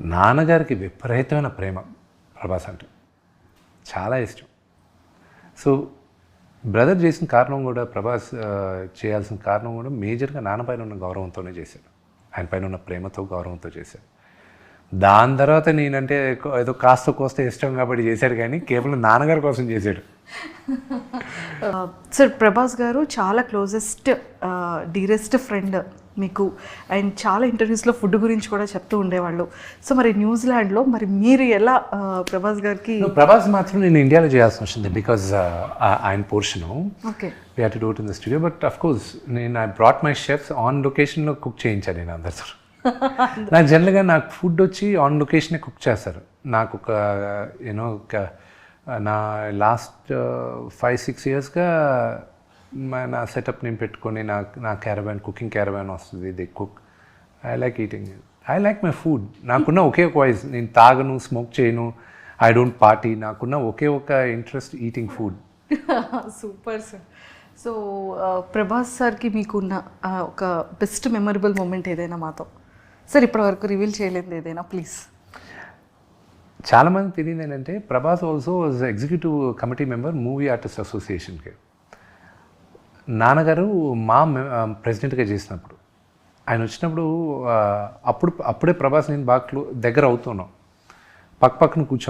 నాన్నగారికి విపరీతమైన ప్రేమ ప్రభాస్ అంటే. చాలా ఇష్టం. సో బ్రదర్ చేసిన కారణం కూడా ప్రభాస్ చేయాల్సిన కారణం కూడా మేజర్గా నాన్న పైన ఉన్న గౌరవంతోనే చేశాడు. ఆయన పైన ఉన్న ప్రేమతో గౌరవంతో చేశాడు. దాని తర్వాత నేనంటే ఏదో కాస్త కోస్త ఇష్టం కాబట్టి చేశాడు కానీ కేవలం నాన్నగారి కోసం చేశాడు. సార్ ప్రభాస్ గారు చాలా క్లోజెస్ట్ డీరెస్ట్ ఫ్రెండ్ మీకు అండ్ చాలా ఇంటర్వ్యూస్లో ఫుడ్ గురించి కూడా చెప్తూ ఉండేవాళ్ళు. సో మరి న్యూజిలాండ్లో మరి మీరు ఎలా ప్రభాస్ గారికి ప్రభాస్ మాత్రం నేను ఇండియాలో చేయాల్సి వచ్చింది బికాజ్ ఆయన portion okay. We have to do it in the studio but of course నేను I brought my chefs on లొకేషన్లో కుక్ చేయించాను నేను అందరితో. నాకు జనరల్గా నాకు ఫుడ్ వచ్చి ఆన్ లొకేషనే కుక్ చేస్తారు. నాకు ఒక యూనో ఒక నా లాస్ట్ ఫైవ్ సిక్స్ ఇయర్స్గా నా సెటప్ నేను పెట్టుకొని నా నా క్యారవాన్ కుకింగ్ క్యారవాన్ వస్తుంది the cook I like eating I like my food నాకున్న ఒకే ఒక వాయిస్ నేను తాగను స్మోక్ చేయను ఐ డోంట్ పార్టీ నాకున్న ఒకే ఒక interest eating food super sir so Prabhas సార్కి మీకున్న ఒక బెస్ట్ మెమరబుల్ మూమెంట్ ఏదైనా మాతో? సార్ ఇప్పటివరకు రివీల్ చేయలేదు ఏదైనా ప్లీజ్ చాలా మంది తెలియదు ఏంటంటే Prabhas also executive committee member movie artist అసోసియేషన్కి నాన్నగారు మా ప్రెసిడెంట్గా చేసినప్పుడు. ఆయన వచ్చినప్పుడు అప్పుడు అప్పుడే ప్రభాస్ నేను బాగా దగ్గర అవుతున్నాం. పక్క పక్కన కూర్చొని